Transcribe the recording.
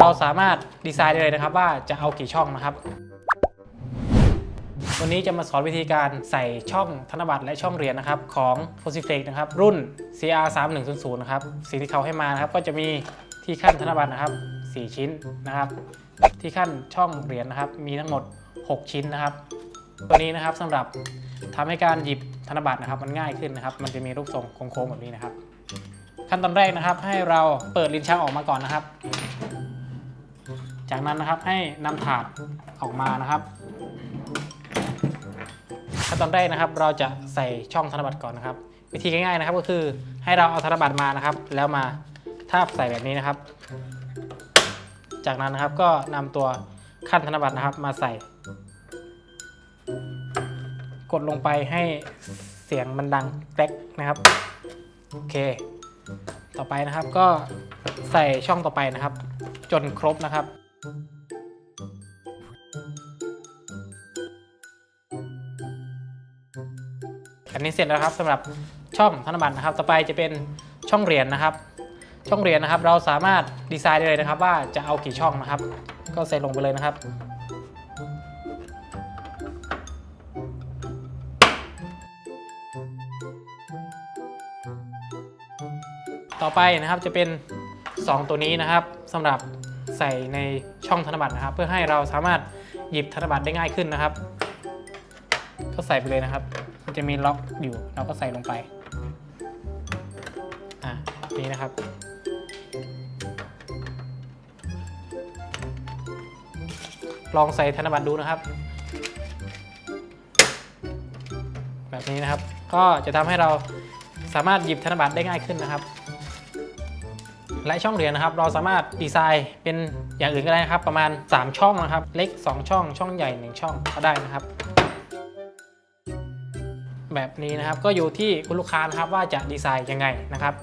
เราสามารถดีไซน์ได้เลยนะครับว่าจะเอากี่ช่องนะครับ วันนี้จะมาสอนวิธีการใส่ช่องธนบัตรและช่องเหรียญนะครับของ p o s i f l e x นะครับรุ่น CR 3 1 0 0 นะครับสิ่งที่เขาให้มานะครับก็จะมีที่ขั้นธนบัตรนะครับ 4 ชิ้นนะครับ ที่ขั้นช่องเหรียญนะครับ มีทั้งหมด 6 ชิ้นนะครับ ตัวนี้นะครับสำหรับทำให้การหยิบธนบัตรนะครับ มันง่ายขึ้นนะครับ มันจะมีรูปทรงโค้งๆแบบนี้นะครับ ขั้นตอนแรกนะครับ ให้เราเปิดลิ้นชักออกมาก่อนนะครับ จากนั้นนะครับให้นำถาดออกมานะครับขั้นตอนแรกนะครับ เราจะใส่ช่องธนบัตรก่อนนะครับ วิธีง่ายๆนะครับก็คือให้เราเอาธนบัตรมานะครับ แล้วมาทาบใส่แบบนี้นะครับ จากนั้นนะครับก็นำตัวขั้นธนบัตรนะครับมาใส่ กดลงไปให้เสียงมันดังแกรกนะครับโอเค ต่อไปนะครับก็ ใส่ช่องต่อไปนะครับ จนครบนะครับ อันนี้เสร็จแล้วครับสำหรับช่องธนบัตรนะครับ ต่อไปจะเป็นช่องเหรียญนะครับ ช่องเหรียญนะครับ เราสามารถดีไซน์ได้เลยนะครับ ว่าจะเอากี่ช่องนะครับ ก็ใส่ลงไปเลยนะครับต่อไปนะครับจะเป็น 2 ตัวนี้นะครับสำหรับใส่ในช่องธนบัตรนะครับ เพื่อให้เราสามารถหยิบธนบัตรได้ง่ายขึ้นนะครับ ก็ใส่ไปเลยนะครับ มันจะมีล็อกอยู่เราก็ใส่ลงไปอะนี่นะครับลองใส่ธนบัตรดูนะครับ แบบนี้นะครับ ก็จะทำให้เราสามารถหยิบธนบัตรได้ง่ายขึ้นนะครับ และช่องเหรียญนะครับ เราสามารถดีไซน์เป็นอย่างอื่นก็ได้นะครับ ประมาณ 3 ช่องนะครับ เล็ก 2 ช่อง ช่องใหญ่ 1 ช่องก็ได้นะครับ แบบนี้นะครับก็อยู่ที่คุณลูกค้านะครับว่าจะดีไซน์ยังไงนะครับ